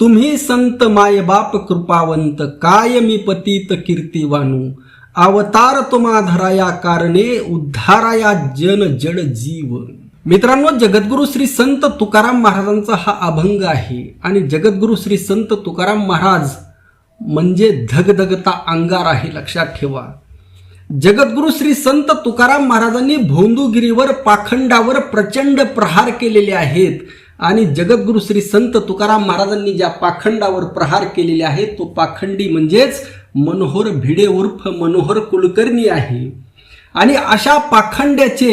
तुम्ही संत मायबाप कृपावंत काय मी पतित कीर्तिवानू अवतार तुम्हा धराया कारणे उद्धाराया जन जड जीव. मित्रांनो जगद्गुरु श्री संत तुकाराम महाराजांचा हा अभंग आहे आणि जगद्गुरु श्री संत तुकाराम महाराज म्हणजे धगधगता अंगार आहे लक्षात ठेवा. जगद्गुरु श्री संत तुकाराम महाराजांनी भोंदूगिरीवर पाखंडावर प्रचंड प्रहार केलेले आहेत. आणि जगद्गुरु श्री संत तुकाराम महाराजांनी ज्या पाखंडावर प्रहार केलेले आहेत तो पाखंडी म्हणजेच मनोहर भिडे उर्फ मनोहर कुलकर्णी आहे. आणि अशा पाखंड्याचे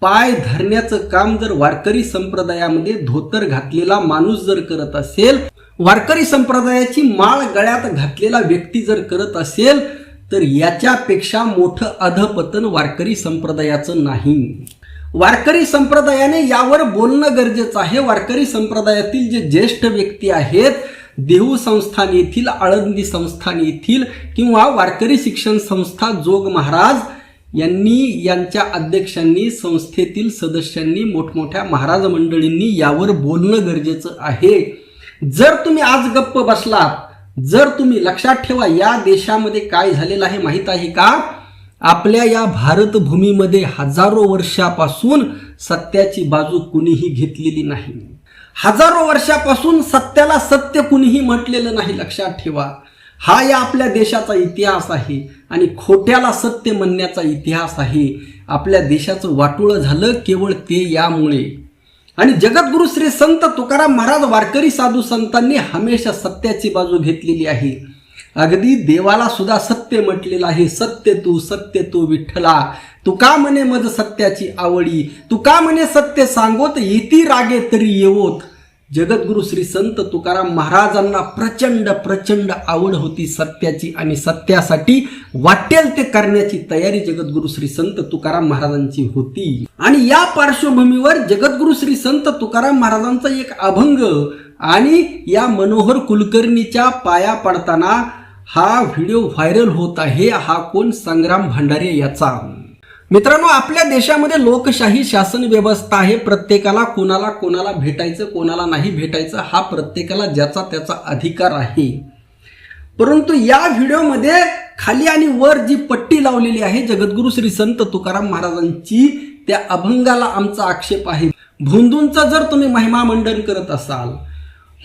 पाय धरण्याचं काम जर वारकरी संप्रदायामध्ये धोतर घातलेला माणूस जर करत असेल वारकरी संप्रदायाची माळ गळ्यात घातलेला व्यक्ती जर करत असेल तर याच्यापेक्षा मोठं अधपतन वारकरी संप्रदायाचं नाही. वारकरी संप्रदायाने यावर बोलणं गरजेचं आहे. वारकरी संप्रदायातील जे ज्येष्ठ व्यक्ती आहेत देहू संस्थान येथील आळंदी संस्थान येथील किंवा वारकरी शिक्षण संस्था जोग महाराज यांनी यांच्या अध्यक्षांनी संस्थेतील सदस्यांनी मोठमोठ्या महाराज मंडळींनी यावर बोलणं गरजेचं आहे. जर तुम्ही आज गप्प बसलात जर तुम्ही लक्षात ठेवा या देशामध्ये काय झालेलं आहे माहीत आहे का? आपल्या या भारतभूमीमध्ये हजारो वर्षापासून सत्याची बाजू कुणीही घेतलेली नाही. हजारो वर्षापासून सत्याला सत्य कुणीही म्हटलेलं नाही लक्षात ठेवा. हा या आपल्या देशाचा इतिहास आहे आणि खोट्याला सत्य म्हणण्याचा इतिहास आहे. आपल्या देशाचं वाटोळं झालं केवळ ते यामुळे. आणि जगद्गुरु श्री संत तुकाराम महाराज वारकरी साधू संतांनी हमेशा सत्याची बाजू घेतलेली आहे. अगदी देवाला सुद्धा सत्य म्हटलेलं आहे सत्य तू सत्य तू विठ्ठला. तू का म्हणे मज सत्याची आवडी? तू का म्हणे सत्य सांगोत? येती रागे तरी येवोत. जगद्गुरु श्री संत तुकाराम महाराजांना प्रचंड प्रचंड आवड होती सत्याची आणि सत्यासाठी वाटेल ते करण्याची तयारी जगद्गुरु श्री संत तुकाराम महाराजांची होती. आणि या पार्श्वभूमीवर जगद्गुरु श्री संत तुकाराम महाराजांचा एक अभंग आणि या मनोहर कुलकर्णीच्या पाया पडताना हा व्हिडिओ व्हायरल होत आहे हा कोण? संग्राम भांडारे याचा. मित्रांनो आपल्या देशामध्ये लोकशाही शासन व्यवस्था आहे. प्रत्येकाला कोणाला कोणाला भेटायचं कोणाला नाही भेटायचं हा प्रत्येकाला ज्याचा त्याचा अधिकार आहे. परंतु या व्हिडिओमध्ये खाली आणि वर जी पट्टी लावलेली आहे जगद्गुरु श्री संत तुकाराम महाराजांची त्या अभंगाला आमचा आक्षेप आहे. भोंदूंचा जर तुम्ही महिमा मंडन करत असाल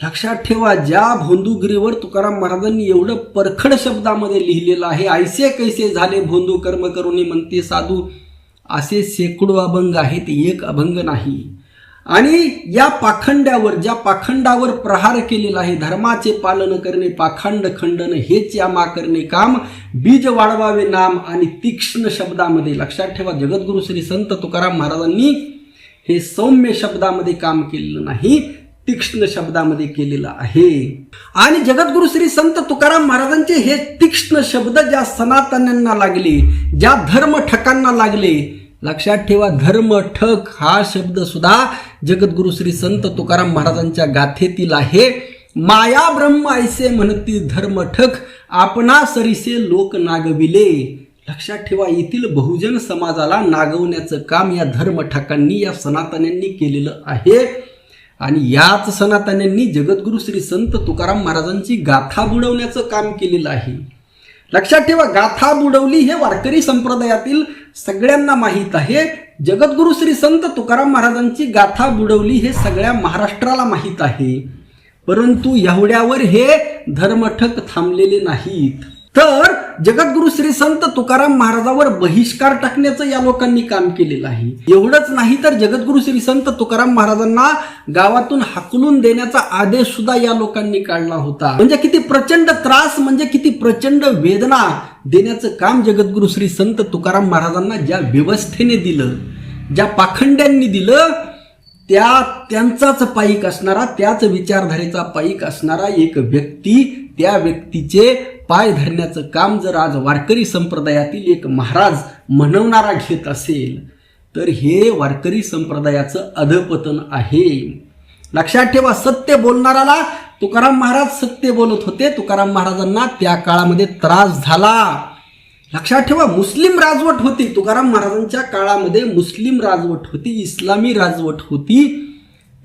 लक्षात ठेवा ज्या भोंदूगिरीवर तुकाराम महाराजांनी एवढं परखड शब्दामध्ये लिहिलेलं आहे ऐसे कैसे झाले भोंदू कर्म करून म्हणते साधू असे शेकडो अभंग आहेत एक अभंग नाही. आणि या पाखंड्यावर ज्या पाखंडावर प्रहार केलेला आहे धर्माचे पालन करणे पाखंड खंडन हेच या मा करणे काम बीज वाढवावे नाम आणि तीक्ष्ण शब्दामध्ये लक्षात ठेवा जगद्गुरु श्री संत तुकाराम महाराजांनी हे सौम्य शब्दामध्ये काम केलेलं नाही. तीक्ष्ण शब्दामध्ये केलेलं आहे. आणि जगद्गुरु श्री संत तुकाराम महाराजांचे हे तीक्ष्ण शब्द ज्या सनातन्यांना लागले ज्या धर्म ठकांना लागले लक्षात ठेवा धर्म ठक हा शब्द सुद्धा जगद्गुरु श्री संत तुकाराम महाराजांच्या गाथेतील आहे. माया ब्रह्म ऐसे म्हणती धर्म ठक आपणा सरीसे लोक नागविले. लक्षात ठेवा येथील बहुजन समाजाला नागवण्याचं काम या धर्म ठकांनी या सनातन्यांनी केलेलं आहे. आणि याच सनातन्यांनी जगद्गुरु श्री संत तुकाराम महाराजांची गाथा बुडवण्याचं काम केलेलं आहे. लक्षात ठेवा गाथा बुडवली हे वारकरी संप्रदायातील सगळ्यांना माहीत आहे. जगद्गुरु श्री संत तुकाराम महाराजांची गाथा बुडवली हे सगळ्या महाराष्ट्राला माहीत आहे. परंतु एवढ्यावर हे धर्मठक थांबलेले नाहीत. तर जगद्गुरु श्री संत तुकाराम महाराजावर बहिष्कार टाकण्याचं या लोकांनी काम केलेलं आहे. एवढंच नाही तर जगद्गुरु श्री संत तुकाराम महाराजांना गावातून हाकलून देण्याचा आदेश सुद्धा या लोकांनी काढला होता. म्हणजे किती प्रचंड त्रास म्हणजे किती प्रचंड वेदना देण्याचं काम जगद्गुरु श्री संत तुकाराम महाराजांना ज्या व्यवस्थेने दिलं ज्या पाखंड्यांनी दिलं त्या त्यांचाच पाईक असणारा त्याच विचारधारेचा पाईक असणारा एक व्यक्ती त्या व्यक्तीचे पाय धरण्याचं काम जर आज वारकरी संप्रदायातील एक महाराज म्हणवणारा घेत असेल तर हे वारकरी संप्रदायाचं अधपतन आहे. लक्षात ठेवा सत्य बोलणाराला तुकाराम महाराज सत्य बोलत होते. तुकाराम महाराजांना त्या काळामध्ये त्रास झाला. लक्षात ठेवा मुस्लिम राजवट होती. तुकाराम महाराजांच्या काळामध्ये मुस्लिम राजवट होती इस्लामी राजवट होती.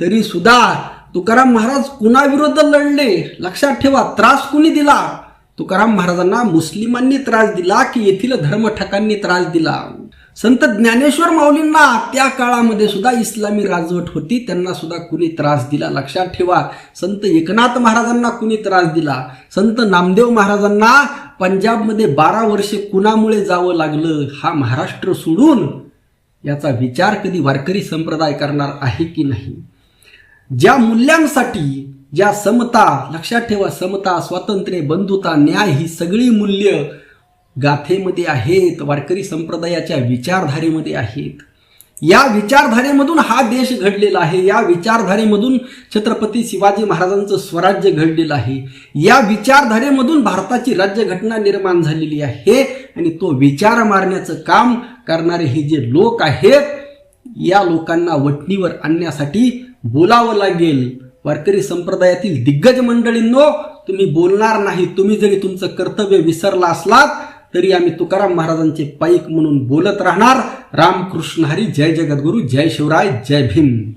तरी सुद्धा तुकाराम महाराज कुणाविरुद्ध लढले? लक्षात ठेवा त्रास कुणी दिला? तुकाराम महाराजांना मुस्लिमांनी त्रास दिला की येथील धर्मठकांनी त्रास दिला. संत ज्ञानेश्वर माऊलींना त्या काळामध्ये सुद्धा इस्लामी राजवट होती. त्यांना सुद्धा कुणी त्रास दिला? लक्षात ठेवा. संत एकनाथ महाराजांना कुणी त्रास दिला? संत नामदेव महाराजांना पंजाबमध्ये बारा वर्षे कुणामुळे जावं लागलं? हा महाराष्ट्र सोडून याचा विचार कधी वारकरी संप्रदाय करणार आहे की नाही? ज्या मूल्यांसाठी ज्या समता लक्षात ठेवा समता स्वातंत्र्य बंधुता न्याय ही सगळी मूल्य गाथेमध्ये आहेत वारकरी संप्रदायाच्या विचारधारेमध्ये आहेत. या विचारधारेमधून हा देश घडलेला आहे या विचारधारेमधून छत्रपती शिवाजी महाराजांचं स्वराज्य घडलेलं आहे. या विचारधारेमधून भारताची राज्यघटना निर्माण झालेली आहे आणि तो विचार मारण्याचं काम करणारे हे जे लोक आहेत या लोकांना वटणीवर आणण्यासाठी बोलावं लागेल. वारकरी संप्रदायातील दिग्गज मंडळींनो तुम्ही बोलणार नाही तुम्ही जरी तुमचं कर्तव्य विसरला असलात तरी आम्ही तुकाराम महाराजांचे पाईक म्हणून बोलत राहणार. रामकृष्ण हरी जय जगद्गुरु जय शिवराय जय भीम.